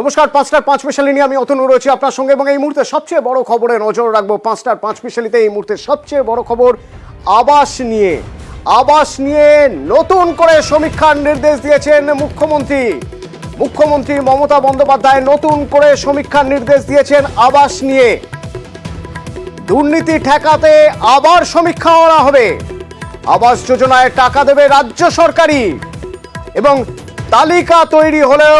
নমস্কার, পাঁচটার পাঁচ মিশালি নিয়ে আমি অতনু রয়েছি আপনার সঙ্গে এবং এই মুহূর্তে সবচেয়ে বড় খবরে নজর রাখব পাঁচটার পাঁচ মিশালিতে। এই মুহূর্তে সবচেয়ে বড় খবর আবাস নিয়ে। আবাস নিয়ে নতুন করে সমীক্ষার নির্দেশ দিয়েছেন মুখ্যমন্ত্রী। মুখ্যমন্ত্রী মমতা বন্দ্যোপাধ্যায় নতুন করে সমীক্ষার নির্দেশ দিয়েছেন আবাস নিয়ে। দুর্নীতি ঠেকাতে আবার সমীক্ষা করা হবে। আবাস যোজনায় টাকা দেবে রাজ্য সরকারি এবং তালিকা তৈরি হলেও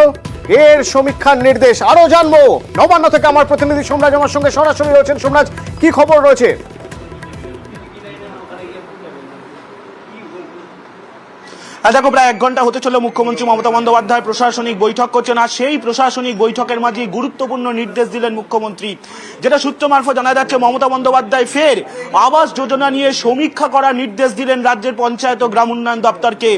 এর সমীক্ষার নির্দেশ আরও জানব। নবান্ন থেকে আমার প্রতিনিধি সোমরাজ আমার সঙ্গে সরাসরি রয়েছেন। সোমরাজ, কি খবর রয়েছে? দেখো, প্রায় এক ঘণ্টা হতে চলো মুখ্যমন্ত্রী মমতা বন্দ্যোপাধ্যায় প্রশাসনিক বৈঠক করছেন, আর সেই প্রশাসনিক বৈঠকের মাঝে গুরুত্বপূর্ণ নির্দেশ দিলেন মুখ্যমন্ত্রী। যেটা সূত্র মারফত জানা যাচ্ছে, মমতা বন্দ্যোপাধ্যায় ফের আবাস যোজনা নিয়ে সমীক্ষা করার নির্দেশ দিলেন রাজ্যের পঞ্চায়েত ও গ্রাম উন্নয়ন দপ্তরকে।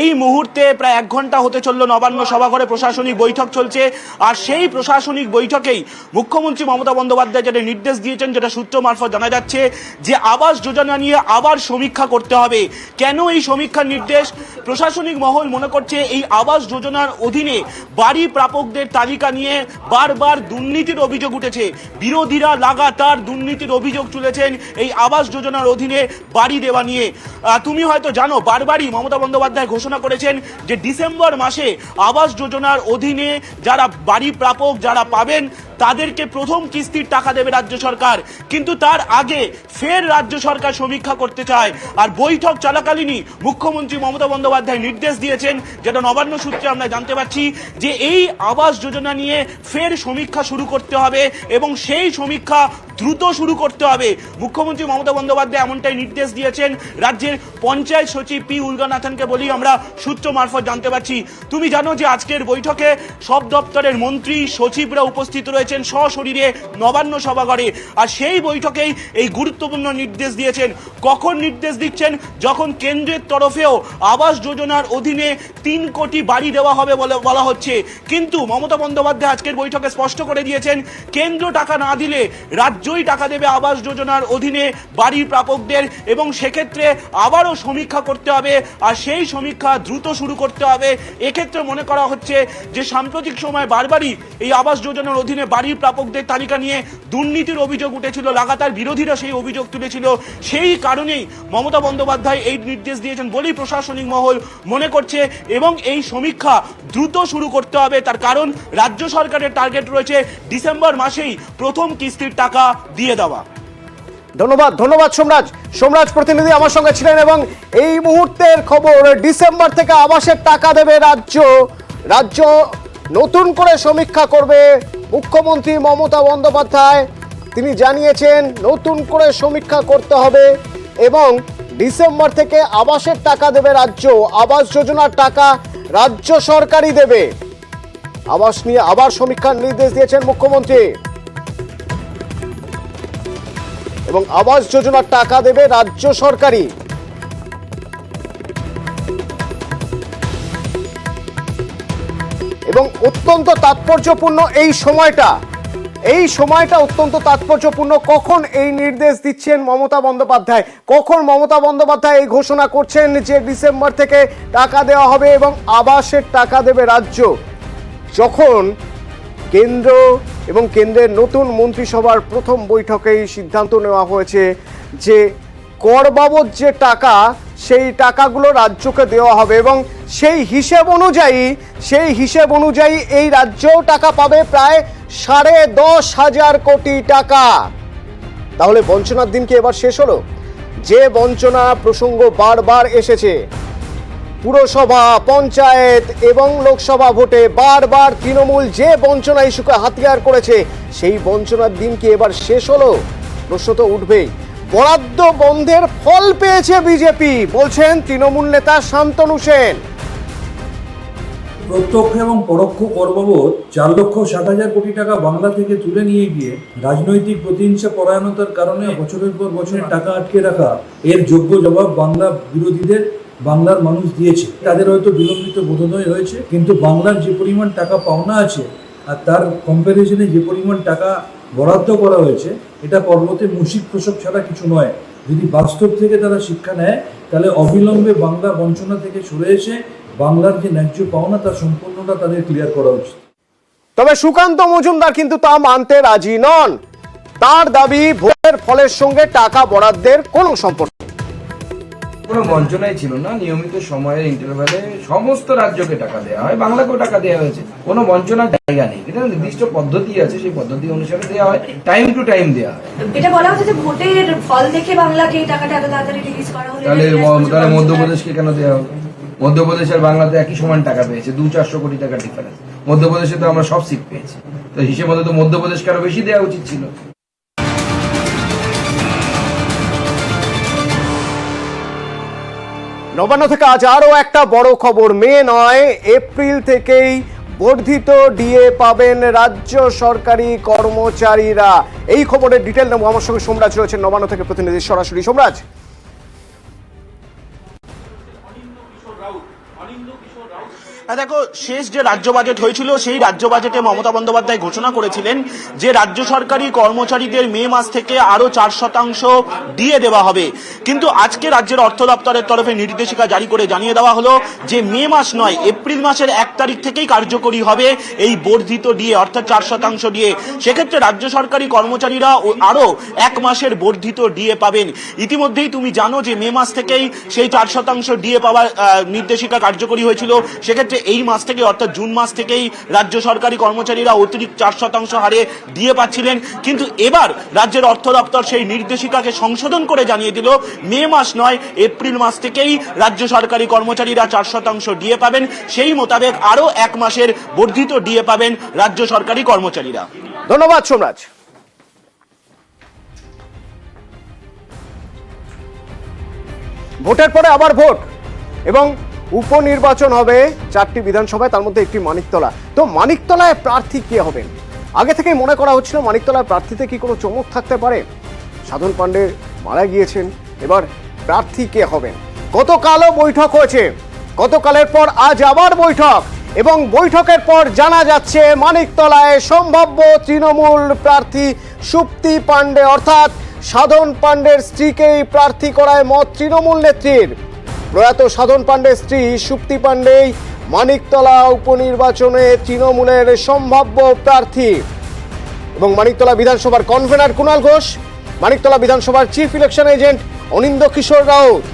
এই মুহূর্তে প্রায় এক ঘণ্টা হতে চলল নবান্ন সভাঘরে প্রশাসনিক বৈঠক চলছে, আর সেই প্রশাসনিক বৈঠকেই মুখ্যমন্ত্রী মমতা বন্দ্যোপাধ্যায় যেটা নির্দেশ দিয়েছেন, যেটা সূত্র মারফত জানা যাচ্ছে যে আবাস যোজনা নিয়ে আবার সমীক্ষা করতে হবে। কেন এই সমীক্ষার নির্দেশ? প্রশাসনিক মহল মনে করছে এই আবাস যোজনার অধীনে বাড়ি প্রাপকদের তালিকা নিয়ে বারবার দুর্নীতির অভিযোগ উঠেছে। বিরোধীরা লাগাতার দুর্নীতির অভিযোগ তুলেছেন এই আবাস যোজনার অধীনে বাড়ি দেওয়া নিয়ে। তুমি হয়তো জানো, বারবারই মমতা বন্দ্যোপাধ্যায় ঘোষণা করেছেন যে ডিসেম্বর মাসে আবাস যোজনার অধীনে যারা বাড়ি প্রাপক, যারা পাবেন তাদেরকে প্রথম কিস্তির টাকা দেবে রাজ্য সরকার। কিন্তু তার আগে ফের রাজ্য সরকার সমীক্ষা করতে চায়। আর বৈঠক চলাকালীনই মুখ্যমন্ত্রী মমতা বন্দ্যোপাধ্যায় নির্দেশ দিয়েছেন যেটা নবান্ন সূত্রে আমরা জানতে পারছি যে এই আবাস যোজনা নিয়ে ফের সমীক্ষা শুরু করতে হবে এবং সেই সমীক্ষা দ্রুত শুরু করতে হবে। মুখ্যমন্ত্রী মমতা বন্দ্যোপাধ্যায় এমনটাই নির্দেশ দিয়েছেন। রাজ্যের পঞ্চায়েত সচিব পি উলগানাথনকে বলি আমরা সূত্র মারফত জানতে পারছি। তুমি জানো যে আজকের বৈঠকে সব দপ্তরের মন্ত্রী, সচিবরা উপস্থিত রয়েছেন সশরীরে নবান্ন সভাঘরে। আর সেই বৈঠকেই এই গুরুত্বপূর্ণ নির্দেশ দিয়েছেন। কখন নির্দেশ দিচ্ছেন? যখন কেন্দ্রের তরফেও আবাস যোজনার অধীনে তিন কোটি বাড়ি দেওয়া হবে বলে বলা হচ্ছে। কিন্তু মমতা বন্দ্যোপাধ্যায় আজকের বৈঠকে স্পষ্ট করে দিয়েছেন, কেন্দ্র টাকা না দিলে রাজ্যই টাকা দেবে আবাস যোজনার অধীনে বাড়ির প্রাপকদের এবং সেক্ষেত্রে আবারও সমীক্ষা করতে হবে। আর সেই সমীক্ষা দ্রুত শুরু করতে হবে। এক্ষেত্রে মনে করা হচ্ছে যে সাম্প্রতিক সময় বারবারই এই আবাস যোজনার অধীনে বাড়ির প্রাপকদের তালিকা নিয়ে দুর্নীতির অভিযোগ উঠেছিল, লাগাতার বিরোধীরা সেই অভিযোগ তুলেছিল। সেই কারণেই মমতা বন্দ্যোপাধ্যায় এই নির্দেশ দিয়েছেন বলেই প্রশাসনিক মহল মনে করছে এবং এই সমীক্ষা দ্রুত শুরু করতে হবে। তার কারণ, রাজ্য সরকারের টার্গেট রয়েছে ডিসেম্বর মাসেই প্রথম কিস্তির টাকা দিয়ে দেওয়া। ধন্যবাদ ধন্যবাদ সোমরাজ। সোমরাজ প্রতিনিধি আমার সঙ্গে ছিলেন এবং এই মুহূর্তের খবর, ডিসেম্বর থেকে আবাসের টাকা দেবে রাজ্য। রাজ্য নতুন করে সমীক্ষা করবে মুখ্যমন্ত্রী মমতা বন্দ্যোপাধ্যায়, তিনি জানিয়েছেন নতুন করে সমীক্ষা করতে হবে এবং ডিসেম্বর থেকে আবাসের টাকা দেবে রাজ্য, আবাস যোজনার টাকা রাজ্য সরকারই দেবে। আবাস নিয়ে আবার সমীক্ষার নির্দেশ দিয়েছেন মুখ্যমন্ত্রী। এবং আবাস যোজনার টাকা দেবে রাজ্য সরকারি এবং অত্যন্ত তাৎপর্যপূর্ণ এই সময়টা। এই সময়টা অত্যন্ত তাৎপর্যপূর্ণ। কখন এই নির্দেশ দিচ্ছেন মমতা বন্দ্যোপাধ্যায়? কখন মমতা বন্দ্যোপাধ্যায় এই ঘোষণা করছেন যে ডিসেম্বর থেকে টাকা দেওয়া হবে এবং আবাসের টাকা দেবে রাজ্য? যখন কেন্দ্র এবং কেন্দ্রের নতুন মন্ত্রিসভার প্রথম বৈঠকেই সিদ্ধান্ত নেওয়া হয়েছে যে কর বাবদ যে টাকা, সেই টাকাগুলো রাজ্যকে দেওয়া হবে এবং সেই হিসেব অনুযায়ী, সেই হিসেব অনুযায়ী এই রাজ্যও টাকা পাবে প্রায় সাড়ে দশ হাজার কোটি টাকা। তাহলে বঞ্চনার দিন কি এবার শেষ হলো? যে বঞ্চনা প্রসঙ্গ বারবার এসেছে। পুরসভা, পঞ্চায়েত এবং লোকসভা ভোটে বারবার তৃণমূল যে বঞ্চনা ইস্যুকে হাতিয়ার করেছে, সেই বঞ্চনার দিন কি এবার শেষ হলো? প্রশ্ন তো উঠবেই। বরাদ্দ বন্ধের ফল পেয়েছে বিজেপি, বলছেন তৃণমূল নেতা শান্তনু সেন। প্রত্যক্ষ এবং পরোক্ষ কর বাবদ চার লক্ষ ষাট হাজার কোটি টাকা বাংলা থেকে তুলে নিয়ে গিয়ে রাজনৈতিক প্রতিহিংসা পরায়ণতার কারণে বছরের পর বছরের টাকা আটকে রাখা এর যোগ্য জবাব বাংলা বিরোধীদের, বাংলার মানুষ দিয়েছে। তাদের হয়তো বিলম্বিত বোধোদয় হয়েছে, কিন্তু বাংলার যে পরিমাণ টাকা পাওনা আছে আর তার কম্প্যারিজনে যে পরিমাণ টাকা বরাদ্দ করা হয়েছে, এটা পর্বতে মুশিক প্রসব ছাড়া কিছু নয় যদি বাস্তব থেকে তারা শিক্ষা নেয়, তাহলে অবিলম্বে বাংলা বঞ্চনা থেকে সরে এসে বাংলার যে ন্যায্য পাওনা, তার সম্পূর্ণটা তাদের ক্লিয়ার করা উচিত তবে সুকান্ত মজুমদার কিন্তু তা মানতে রাজি নন তার দাবি ভোটের ফলের সঙ্গে টাকা বরাদ্দের কোনো সম্পর্ক। কোনো বঞ্চনাই ছিল না। নিয়মিত সময়ের ইন্টারভ্যালে সমস্ত রাজ্যকে টাকা দেওয়া হয় বাংলাকেও টাকা দেওয়া হয়েছে। কোনো বঞ্চনার জায়গা নেই। এটা নির্দিষ্ট পদ্ধতি আছে সেই পদ্ধতি অনুসারে দেওয়া হয় টাইম টু টাইম দেওয়া হয়। এটা বলা হচ্ছে যে ভোটের ফল দেখে বাংলাকে এই টাকাটা এত তাড়াতাড়ি রিলিজ করা হলো তাহলে তাহলে মধ্যপ্রদেশকে কেন দেওয়া হবে মধ্যপ্রদেশ আর বাংলাতে একই সমান টাকা পেয়েছে দু চারশো কোটি টাকা ডিফারেন্স মধ্যপ্রদেশে তো আমরা সব সিট পেয়েছি। তো হিসেবে তো মধ্যপ্রদেশকে আরও বেশি দেওয়া উচিত ছিল। নবান্ন থেকে আজ আরও একটা বড় খবর। মে নয়, এপ্রিল থেকেই বর্ধিত ডিএ পাবেন রাজ্য সরকারি কর্মচারীরা। এই খবরের ডিটেল নেব। আমার সঙ্গে সোমরাজ রয়েছেন নবান্ন থেকে প্রতিনিধি সরাসরি। সোমরাজ। দেখো, শেষ যে রাজ্য বাজেট হয়েছিল, সেই রাজ্য বাজেটে মমতা বন্দ্যোপাধ্যায় ঘোষণা করেছিলেন যে রাজ্য সরকারি কর্মচারীদের মে মাস থেকে আরও চার শতাংশ দিয়ে দেওয়া হবে। কিন্তু আজকে রাজ্যের অর্থ দপ্তরের তরফে নির্দেশিকা জারি করে জানিয়ে দেওয়া হলো যে মে মাস নয়, এপ্রিল মাসের এক তারিখ থেকেই কার্যকরী হবে এই বর্ধিত ডিএ, অর্থাৎ চার শতাংশ ডিএ। সেক্ষেত্রে রাজ্য সরকারি কর্মচারীরা ও আরও এক মাসের বর্ধিত ডিএ পাবেন। ইতিমধ্যেই তুমি জানো যে মে মাস থেকেই সেই চার শতাংশ ডিএ পাওয়ার নির্দেশিকা কার্যকরী হয়েছিল। সেক্ষেত্রে এই মাস থেকে অর্থাৎ জুন মাস থেকেই রাজ্য সরকারি কর্মচারীরা অতিরিক্ত চার শতাংশ হারে দিয়ে পাচ্ছিলেন। কিন্তু এবার রাজ্যের অর্থ দপ্তর সেই নির্দেশিকাকে সংশোধন করে জানিয়ে দিল, মে মাস নয়, এপ্রিল মাস থেকেই রাজ্য সরকারি কর্মচারীরা চার শতাংশ ডিএ পাবেন। সেই মোতাবেক আরও এক মাসের বর্ধিত ডিএ পাবেন রাজ্য সরকারি কর্মচারীরা। ধন্যবাদ সোমরাজ। ভোটের পরে আবার ভোট এবং উপনির্বাচন হবে চারটি বিধানসভায়, তার মধ্যে একটি মানিকতলা। তো মানিকতলায় প্রার্থী কে হবেন? আগে থেকেই মনে করা হচ্ছিল মানিকতলার প্রার্থীতে কি কোনো চমক থাকতে পারে? সাধন পাণ্ডে মারা গিয়েছেন, এবার প্রার্থী কে হবেন? গতকালও বৈঠক হয়েছে। গতকালের পর আজ আবার বৈঠক এবং বৈঠকের পর জানা যাচ্ছে মানিকতলায় সম্ভাব্য তৃণমূল প্রার্থী সুপ্তি পাণ্ডে, অর্থাৎ সাধন পাণ্ডের স্ত্রীকেই প্রার্থী করায় মত তৃণমূল নেত্রীর। প্রয়াত সাধন পাণ্ডের স্ত্রী সুপ্তি পাণ্ডেই মানিকতলা উপনির্বাচনে তৃণমূলের সম্ভাব্য প্রার্থী। এবং মানিকতলা বিধানসভার কনভেনার কুণাল ঘোষ, মানিকতলা বিধানসভার chief election agent Anindya Kishore Raut.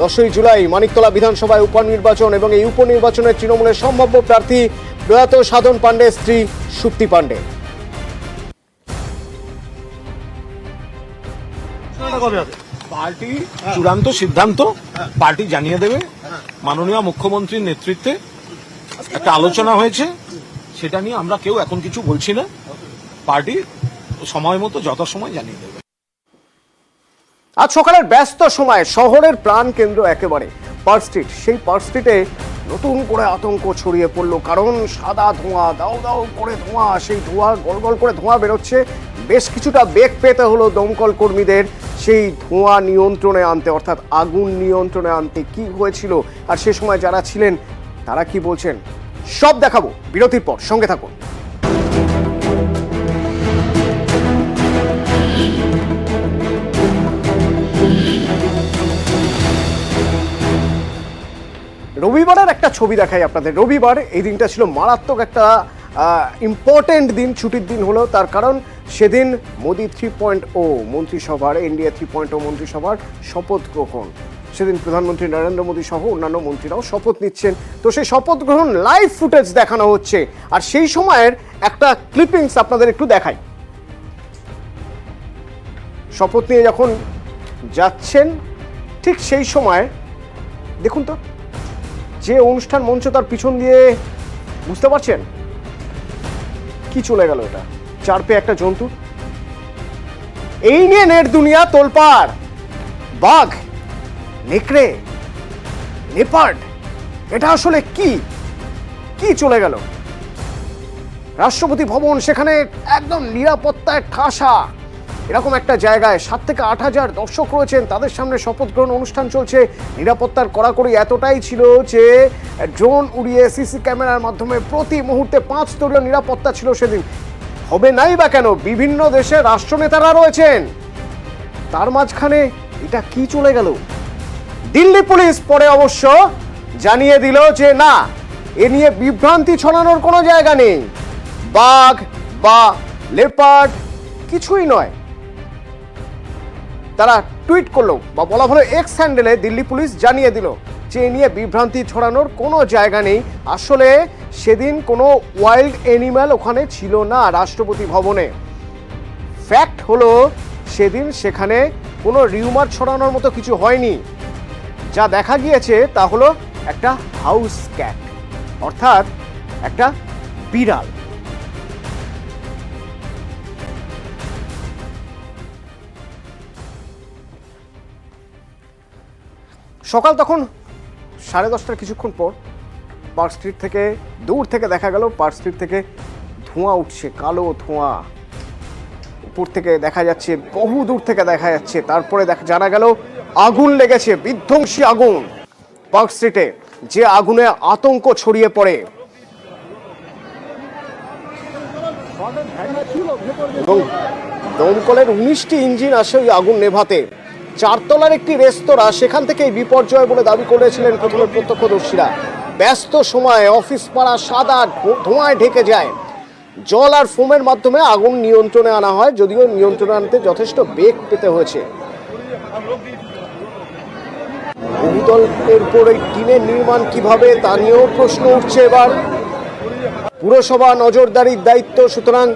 দশই জুলাই মানিকতলা বিধানসভায় উপনির্বাচন এবং এই উপনির্বাচনে তৃণমূলের সম্ভাব্য প্রার্থী প্রয়াত সাধন পাণ্ডের স্ত্রী সুপ্তি পাণ্ডে। পার্টি চূড়ান্ত সিদ্ধান্ত, পার্টি জানিয়ে দেবে। মাননীয় মুখ্যমন্ত্রীর নেতৃত্বে একটা আলোচনা হয়েছে, সেটা নিয়ে আমরা কেউ এখন কিছু বলছি না। পার্টি সময় মতো যথাসময় জানিয়ে দেবে। আজ সকালের ব্যস্ত সময়, শহরের প্রাণ কেন্দ্র একেবারে। পার্ক স্ট্রিট, সেই পার্ক স্ট্রিটে নতুন করে আতঙ্ক ছড়িয়ে পড়ল, কারণ সাদা ধোঁয়া, দাও দাও করে ধোঁয়া, সেই ধোঁয়া, গল গল করে ধোঁয়া বেরোচ্ছে। বেশ কিছুটা বেগ পেতে হলো দমকল কর্মীদের। সেই ধোঁয়া নিয়ন্ত্রণে আনতে, অর্থাৎ আগুন নিয়ন্ত্রণে আনতে কি হয়েছিল আর সে সময় যারা ছিলেন, তারা কি বলছেন? সব দেখাবো, বিরতির পর, সঙ্গে থাকুন। রবিবারের একটা ছবি দেখাই আপনাদের। রবিবার এই দিনটা ছিল মারাত্মক একটা ইম্পর্টেন্ট দিন, ছুটির দিন হলো তার কারণ সেদিন মোদি থ্রি পয়েন্ট ও মন্ত্রিসভার ইন্ডিয়া থ্রি পয়েন্ট ও মন্ত্রিসভার শপথ গ্রহণ। সেদিন প্রধানমন্ত্রী নরেন্দ্র মোদী সহ অন্যান্য মন্ত্রীরাও শপথ নিচ্ছেন। তো সেই শপথ গ্রহণ লাইভ ফুটেজ দেখানো হচ্ছে। আর সেই সময়ের একটা ক্লিপিংস আপনাদের একটু দেখাই। শপথ নিয়ে যখন যাচ্ছেন, ঠিক সেই সময়, দেখুন তো, যে অনুষ্ঠান মঞ্চ তার পিছন দিয়ে, বুঝতে পারছেন? কি চলে গেল এটা? চার পে একটা জন্তু? এই নিয়ে নেট দুনিয়া তোলপাড়। বাঘ, নেকড়ে নেপার্ড এটা আসলে কি? কি চলে গেল? রাষ্ট্রপতি ভবন সেখানে একদম নিরাপত্তায় ঠাসা। এরকম একটা জায়গায় সাত থেকে আট হাজার দর্শক রয়েছেন, তাদের সামনে শপথ গ্রহণ অনুষ্ঠান চলছে। নিরাপত্তার কড়াকড়ি এতটাই ছিল যে ড্রোন উড়িয়ে সিসি ক্যামেরার মাধ্যমে প্রতি মুহূর্তে পাঁচ স্তরীয় নিরাপত্তা ছিল সেদিন। হবে নাই বা কেন? বিভিন্ন দেশে রাষ্ট্রনেতারা রয়েছেন। তার মাঝখানে এটা কি চলে গেল? দিল্লি পুলিশ পরে অবশ্য জানিয়ে দিল যে না, এ নিয়ে বিভ্রান্তি ছড়ানোর কোনো জায়গা নেই। বাঘ বা লেপার্ড কিছুই নয়। তারা টুইট করল বা বলা হলো এক্স হ্যান্ডেলে দিল্লি পুলিশ জানিয়ে দিল। যে নিয়ে বিভ্রান্তি ছড়ানোর কোনো জায়গা নেই। আসলে সেদিন কোনো ওয়াইল্ড অ্যানিম্যাল ওখানে ছিল না রাষ্ট্রপতি ভবনে। ফ্যাক্ট হলো, সেদিন সেখানে কোনো রিউমার ছড়ানোর মতো কিছু হয়নি। যা দেখা গিয়েছে তা হলো একটা হাউস ক্যাট অর্থাৎ একটা বিড়াল। সকাল তখন সাড়ে দশটার কিছুক্ষণ পর পার্ক স্ট্রিট থেকে দূর থেকে দেখা গেল, পার্ক স্ট্রিট থেকে ধোঁয়া উঠছে, কালো ধোঁয়া। উপর থেকে দেখা যাচ্ছে, বহু দূর থেকে দেখা যাচ্ছে। তারপরে দেখা, জানা গেল, আগুন লেগেছে, বিধ্বংসী আগুন। পার্ক স্ট্রিটে যে আগুনে আতঙ্ক ছড়িয়ে পড়ে। এবং দমকলের উনিশটি ইঞ্জিন আসে ওই আগুন নেভাতে। চারতলার একটি রেস্তোরাঁ, সেখান থেকে এই বিপর্যয় বলে দাবি করেছিলেন প্রথমে প্রত্যক্ষদর্শীরা। ব্যস্ত সময়ে অফিস পাড়া সাদা ধোঁয়ায় ঢেকে যায়। জল আর ফোমের মাধ্যমে আগুন নিয়ন্ত্রণে আনা হয়, যদিও নিয়ন্ত্রণে আনতে যথেষ্ট বেগ পেতে হয়েছে। উপর টিনের নির্মাণ কীভাবে, তা নিয়েও প্রশ্ন উঠছে এবার। পুরসভা নজরদারির দায়িত্ব, সুতরাং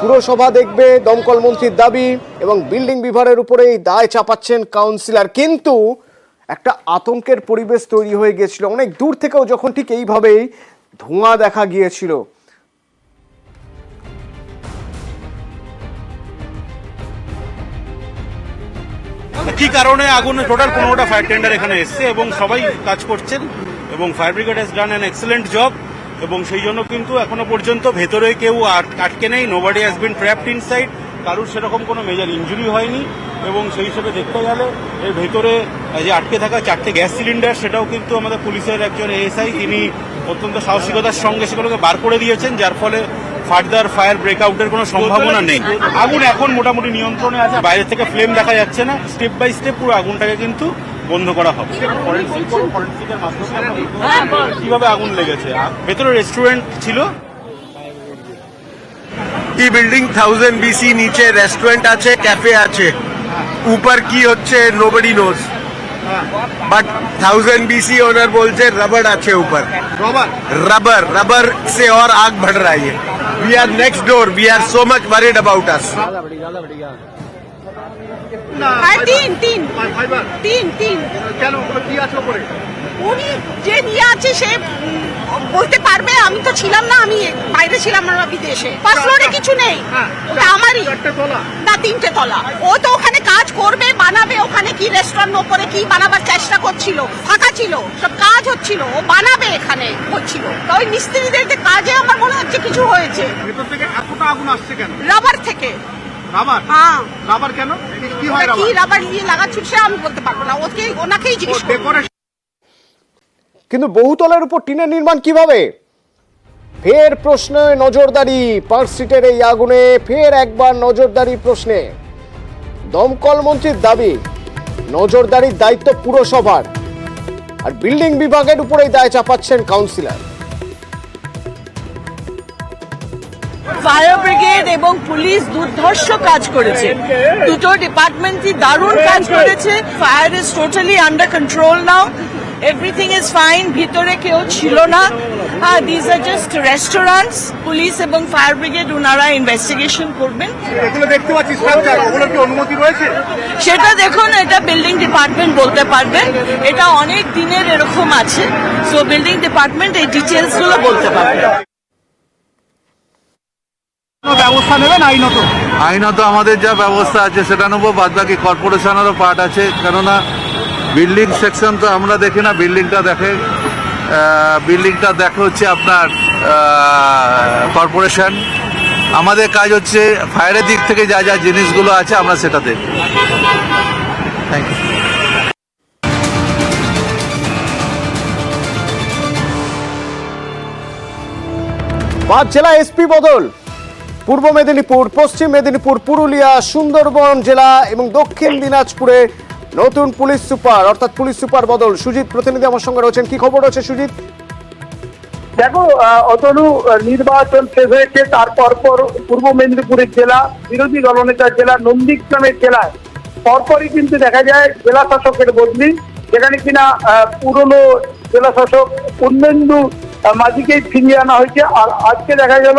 পুরসভা দেখবে, দমকল মন্ত্রীর দাবি এবং বিল্ডিং বিভাগের উপরে এই দায় চাপাচ্ছেন কাউন্সিলর। কিন্তু একটা আতঙ্কের পরিবেশ তৈরি হয়ে গিয়েছিল। অনেক দূর থেকেও যখন ঠিক এইভাবেই ধোঁয়া দেখা গিয়েছিল। কি কারণে আগুন? টোটাল পনেরোটা ফায়ার টেন্ডার এখানে এসছে এবং সবাই কাজ করছেন এবং fire brigade has done an excellent job এবং সেই জন্য কিন্তু এখনও পর্যন্ত ভেতরে কেউ আট- আটকে নেই। Nobody has been trapped inside কারুর সেরকম কোনো মেজর ইঞ্জুরি হয়নি। এবং সেই হিসেবে দেখতে গেলে এর ভেতরে যে আটকে থাকা চারটে গ্যাস সিলিন্ডার, সেটাও কিন্তু আমাদের পুলিশের একজন এএসআই তিনি অত্যন্ত সাহসিকতার সঙ্গে সেগুলোকে বার করে দিয়েছেন, যার ফলে ফার্দার ফায়ার ব্রেকআউটের কোনো সম্ভাবনা নেই। আগুন এখন মোটামুটি নিয়ন্ত্রণে আছে, বাইরে থেকে ফ্লেম দেখা যাচ্ছে না। স্টেপ বাই স্টেপ পুরো আগুনটাকে কিন্তু বন্ধ করা হবে Forensic এবং forensic এর মাধ্যমে আমরা দেখবো কিভাবে আগুন লেগেছে আ- ভেতরে রেস্টুরেন্ট ছিল কি বিল্ডিং থাউজেন্ড বিসি নিচে রেস্টুরেন্ট আছে ক্যাফে আছে উপর কি হচ্ছে nobody knows but thousand BC owner বলছে रबड़ আছে উপর রবার रबर रबर से और आग बढ़ रहा है we are next door we are so much worried about us আর তিন তিন। তিন তিন। কেন? কি আছে ওপরে? উনি যে নিয়ে আছে সে বলতে পারবে আমি তো ছিলাম না আমি বাইরে ছিলাম আমরা বিদেশে। ফ্লোরে কিছু নেই ওটা আমারই। না তিনটে তলা। ও তো ওখানে কাজ করবে বানাবে ওখানে কি রেস্টুরেন্ট ওপরে কি বানাবার চেষ্টা করছিল ফাঁকা ছিল সব কাজ হচ্ছিল ও বানাবে এখানে হচ্ছিল। তো ওই মিস্ত্রিদের কাজে আমার মনে হচ্ছে কিছু হয়েছে। ভেতর থেকে এতটা আগুন আসছে কেন? রাবার থেকে। রাবার হ্যাঁ। রাবার কেন? কি ওটা কি রাবার নিয়ে লাগাচ্ছিল সে আমি বলতে পারব না। ওকে ওনাকেই জিজ্ঞেস করব কিন্তু বহুতলের উপর টিনের নির্মাণ কীভাবে? ফের প্রশ্নে নজরদারি। পার্ক স্ট্রিটের এই আগুনে ফের একবার নজরদারি প্রশ্নে। দমকল মন্ত্রীর দাবি নজরদারির দায়িত্ব পুরসভার। আর বিল্ডিং বিভাগের উপরেই দায় চাপাচ্ছেন কাউন্সিলর। ব্রিগেড এবং পুলিশ দুর্ধর্ষ কাজ করেছে। দুটো ডিপার্টমেন্টই দারুণ কাজ করেছে। Fire is totally under control now everything is fine ভিতরে কেউ ছিল না। This are just restaurants police এবং ফায়ার ব্রিগেড ওনারা ইনভেস্টিগেশন করবেন। সেটা দেখুন এটা বিল্ডিং ডিপার্টমেন্ট বলতে পারবে। এটা অনেক দিনের এরকম আছে। সো বিল্ডিং ডিপার্টমেন্ট এই ডিটেলসগুলো বলতে পারবে। ব্যবস্থা নেবেন আইনত? আইনত আমাদের যা ব্যবস্থা আছে সেটা নেব বাদ বাকি কর্পোরেশনেরও পার্ট আছে। কেননা বিল্ডিং সেকশন তো আমরা দেখি না বিল্ডিংটা দেখে বিল্ডিংটা দেখে হচ্ছে আপনার কর্পোরেশন। আমাদের কাজ হচ্ছে ফায়ারের দিক থেকে যা যা জিনিসগুলো আছে আমরা সেটা দেখব। থ্যাংক ইউ পাঁচ জেলা এসপি বদল। পূর্ব মেদিনীপুর পশ্চিম মেদিনীপুর পুরুলিয়া সুন্দরবন জেলা এবং দক্ষিণ দিনাজপুরে নতুন পুলিশ সুপার অর্থাৎ পুলিশ সুপার বদল। সুজিত প্রতিনিধি আমার সঙ্গে রয়েছেন। কি খবর রয়েছে সুজিত? দেখো অতনু নির্বাচন শেষ হয়েছে তারপর পর পূর্ব মেদিনীপুরের জেলা বিরোধী দলনেতার জেলা নন্দীগ্রামের জেলায়। পরপরই কিন্তু দেখা যায় জেলা শাসকের বদলি যেখানে কিনা পুরনো জেলা শাসক আহ, মাঝিকেই ফিরিয়ে আনা হয়েছে। আর আজকে দেখা গেল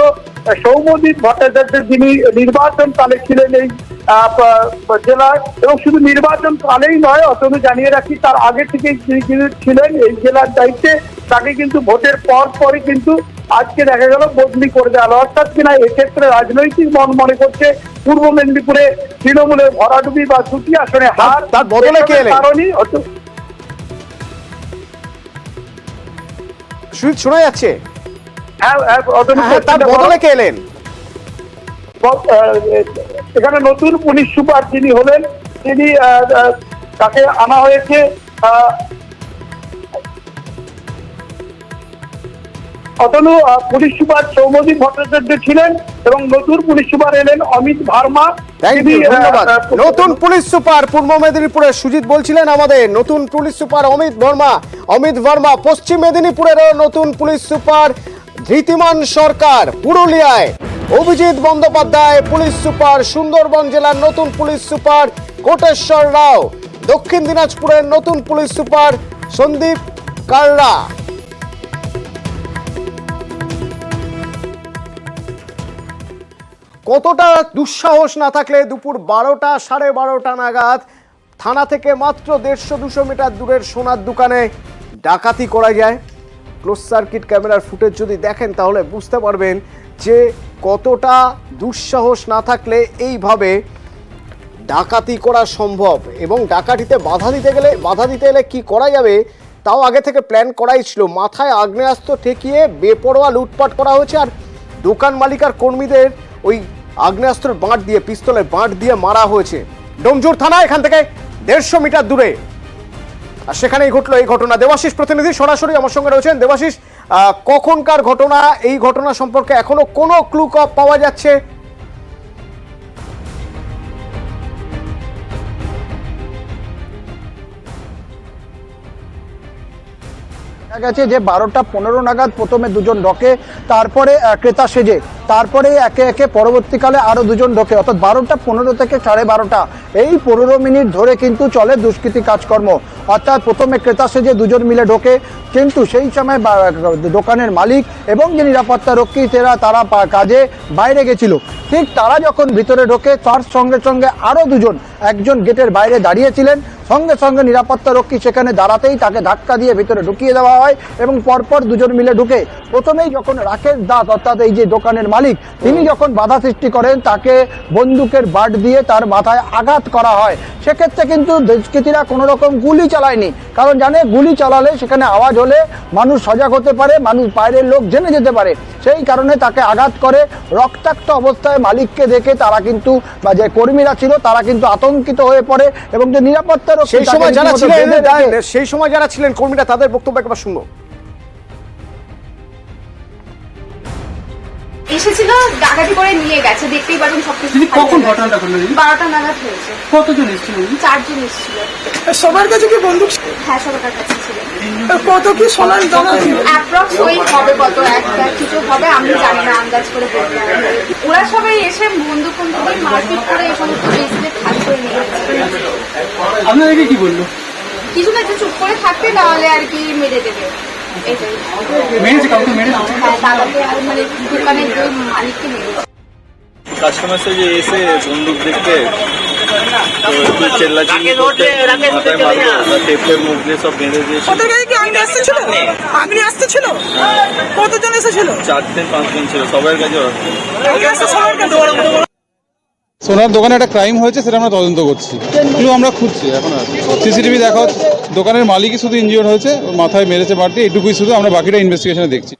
সৌম্যদীপ ভট্টাচার্য যিনি নির্বাচন কালে ছিলেন এই জেলায় এবং শুধু নির্বাচন কালেই নয় অতনু জানিয়ে রাখি তার আগে থেকে যিনি ছিলেন এই জেলার দায়িত্বে তাকে কিন্তু ভোটের পর পরই কিন্তু আজকে দেখা গেল বদলি করে দেওয়া হলো। অর্থাৎ কিনা এক্ষেত্রে রাজনৈতিক মন মনে করছে পূর্ব মেদিনীপুরে তৃণমূলের ভরাডুবি বা দুটি আসনে হার তার বদলে কে কারণই শোনা যাচ্ছে। তার বদলে কে এলেন? এখানে নতুন পুলিশ সুপার যিনি হলেন তিনি তাকে আনা হয়েছে অতনু পুলিশ সুপার সৌমদীপ ভট্টাচার্য ছিলেন এবং নতুন পুলিশ সুপার এলেন অমিত ভার্মা। নতুন পুলিশ সুপার পূর্ব মেদিনীপুরের সুজিত বলছিলেন আমাদের নতুন পুলিশ সুপার অমিত বর্মা অমিত বর্মা পশ্চিম মেদিনীপুরেরও নতুন পুলিশ সুপার ধৃতিমান সরকার পুরুলিয়ায়। অভিজিৎ বন্দ্যোপাধ্যায় পুলিশ সুপার, সুন্দরবন জেলার নতুন পুলিশ সুপার কোটেশ্বর রাও। দক্ষিণ দিনাজপুরের নতুন পুলিশ সুপার সন্দীপ কাররা কতটা দুঃসাহস না থাকলে দুপুর বারোটা, সাড়ে বারোটা নাগাদ থানা থেকে মাত্র দেড়শো, দুশো মিটার দূরের সোনার দোকানে ডাকাতি করা যায়। ক্লোজ সার্কিট ক্যামেরার ফুটেজ যদি দেখেন, তাহলে বুঝতে পারবেন যে কতটা দুঃসাহস না থাকলে এইভাবে ডাকাতি করা সম্ভব এবং ডাকাতিতে বাধা দিতে গেলে, বাধা দিতে গেলে কি করা যাবে তাও আগে থেকে প্ল্যান করাই ছিল। মাথায় আগ্নেয়াস্ত্র ঠেকিয়ে বেপরোয়া লুটপাট করা হয়েছে আর দোকান মালিক আর কর্মীদের ওই আগ্নেয়াস্ত্রের বাঁট দিয়ে, পিস্তলের বাঁট দিয়ে মারা হয়েছে। ডোমজুর থানা, এখান থেকে দেড়শো মিটার দূরে। আর সেখানেই ঘটলো এই ঘটনা। দেবাশিস প্রতিনিধি, সরাসরি আমার সঙ্গে রয়েছেন। দেবাশিস কখনকার ঘটনা, এই ঘটনা সম্পর্কে এখনও কোনো ক্লু পাওয়া যাচ্ছে? গেছে যে বারোটা পনেরো নাগাদ প্রথমে দুজন ঢোকে তারপরে ক্রেতা সেজে। তারপরে একে একে পরবর্তীকালে আরও দুজন ঢোকে, অর্থাৎ বারোটা, পনেরো থেকে সাড়ে বারোটা। এই পনেরো মিনিট ধরে কিন্তু চলে দুষ্কৃতি কাজকর্ম। অর্থাৎ প্রথমে ক্রেতা সেজে দুজন মিলে ঢোকে, কিন্তু সেই সময় দোকানের মালিক এবং যে নিরাপত্তা রক্ষী সেরা তারা কাজে বাইরে গেছিল। ঠিক তারা যখন ভিতরে ঢোকে, তার সঙ্গে সঙ্গে আরও দুজন, একজন গেটের বাইরে দাঁড়িয়েছিলেন। সঙ্গে সঙ্গে নিরাপত্তা রক্ষী সেখানে দাঁড়াতেই তাকে ধাক্কা দিয়ে ভিতরে ঢুকিয়ে দেওয়া হয় এবং পরপর দুজন মিলে ঢুকে। প্রথমেই যখন রাকেশ দাস, অর্থাৎ এই যে দোকানের মালিক তিনি যখন বাধা সৃষ্টি করেন তাকে বন্দুকের বাট দিয়ে তার মাথায় আঘাত করা হয়। সেক্ষেত্রে কিন্তু দুষ্কৃতীরা কোনো রকম গুলি চালায়নি। কারণ জানে গুলি চালালে সেখানে আওয়াজ হলে মানুষ সজাগ হতে পারে মানুষ বাইরের লোক জেনে যেতে পারে। সেই কারণে তাকে আঘাত করে রক্তাক্ত অবস্থায় মালিককে দেখে তারা কিন্তু বা যে কর্মীরা ছিল তারা কিন্তু আতঙ্কিত হয়ে পড়ে এবং যে নিরাপত্তা রক্ষী সেই সময় যারা ছিলেন সেই সময় যারা ছিলেন কর্মীরা তাদের বক্তব্য একবার শুনব। এসেছিল ডাকাতি করে নিয়ে গেছে দেখতেই পারেন সবকিছু কখন ঘটনাটা ঘটলো বারোটা নাগাদ হয়েছে। কতজন এসেছিল চারজন এসেছিল। সবার কাছে কি বন্দুক হ্যাঁ সবার কাছে ছিল। কত কি সোনার দানা অ্যাপ্রক্স ওই হবে কত একটা কিছু হবে আমি জানি না আন্দাজ করে বলতে ওরা সবাই এসে বন্দুক বন্দুক মারপিট করে এই সমস্ত বেসিকে খালি করে নিয়ে গেছে। আপনাদেরকে কি বলল? কিছু না চুপ করে থাকবে নাহলে আর কি মেরে দেবে। কাস্টমার যে এসে বন্দুক দেখতে কতজন এসেছিল? চারজন পাঁচজন ছিল সবার কাছে ওরা আগ্নে আসতে সবার কাছে সোনার দোকানে একটা ক্রাইম হয়েছে, সেটা আমরা তদন্ত করছি। কিন্তু আমরা খুঁজছি, এখন সিসিটিভি দেখা দোকানের মালিকই শুধু ইঞ্জিওর হয়েছে, মাথায় মেরেছে বাড়তি এটুকুই শুধু আমরা বাকিটা ইনভেস্টিগেশনে দেখছি।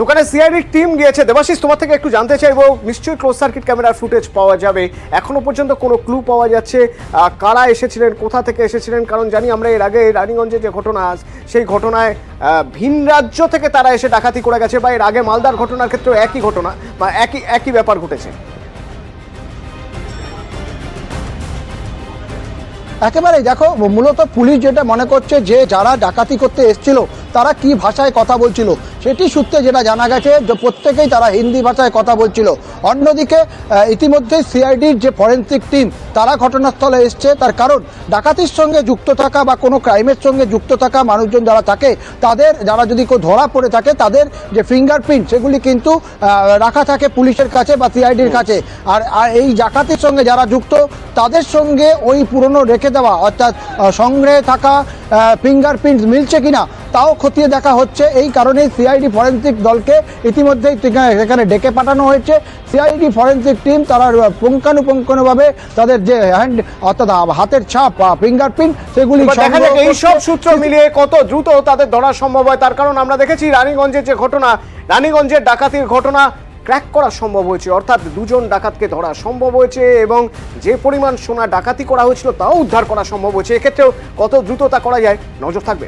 দোকানে সিআইডির টিম গিয়েছে। দেবাশিস, তোমার থেকে একটু জানতে চাইব, নিশ্চয়ই ক্লোজ সার্কিট ক্যামেরার ফুটেজ পাওয়া যাবে। এখনও পর্যন্ত কোনো ক্লু পাওয়া যাচ্ছে কারা এসেছিলেন, কোথা থেকে এসেছিলেন? কারণ জানি আমরা এর আগে রানীগঞ্জে যে ঘটনা, সেই ঘটনায় ভিন রাজ্য থেকে তারা এসে ডাকাতি করে গেছে, বা এর আগে মালদার ঘটনার ক্ষেত্রেও একই ঘটনা, বা একই একই ব্যাপার ঘটেছে। একেবারে দেখো মূলত পুলিশ যেটা মনে করছে যে যারা ডাকাতি করতে এসেছিল তারা কি ভাষায় কথা বলছিল সেটি সূত্রে যেটা জানা গেছে যে প্রত্যেকেই তারা হিন্দি ভাষায় কথা বলছিল। অন্যদিকে আহ, ইতিমধ্যেই সিআইডির যে ফরেন্সিক টিম তারা ঘটনাস্থলে এসছে। তার কারণ ডাকাতির সঙ্গে যুক্ত থাকা বা কোনো ক্রাইমের সঙ্গে যুক্ত থাকা মানুষজন যারা থাকে তাদের যারা যদি কেউ ধরা পড়ে থাকে তাদের যে ফিঙ্গারপ্রিন্ট সেগুলি কিন্তু রাখা থাকে পুলিশের কাছে বা সিআইডির কাছে। আর এই ডাকাতির সঙ্গে যারা যুক্ত তাদের সঙ্গে ওই পুরনো রেখে দেওয়া অর্থাৎ সংগ্রহে থাকা ফিঙ্গারপ্রিন্ট মিলছে কিনা তাও খতিয়ে দেখা হচ্ছে। এই কারণে সিআইডি ফরেন্সিক দলকে ইতিমধ্যেই সেখানে ডেকে পাঠানো হয়েছে। সিআইডি ফরেন্সিক টিম তারা পুঙ্খানুপুঙ্খানুভাবে তাদের যে হ্যান্ড অর্থাৎ হাতের ছাপ ফিঙ্গারপ্রিন্ট সেগুলি এবার দেখা যাক এই সব সূত্র মিলিয়ে কত দ্রুত তাদের ধরা সম্ভব হয়। তার কারণ আমরা দেখেছি রানীগঞ্জের যে ঘটনা রানীগঞ্জের ডাকাতির ঘটনা ক্র্যাক করা সম্ভব হয়েছে। অর্থাৎ দুজন ডাকাতকে ধরা সম্ভব হয়েছে এবং যে পরিমাণ সোনা ডাকাতি করা হয়েছিল তাও উদ্ধার করা সম্ভব হয়েছে। এক্ষেত্রেও কত দ্রুত তা করা যায় নজর থাকবে।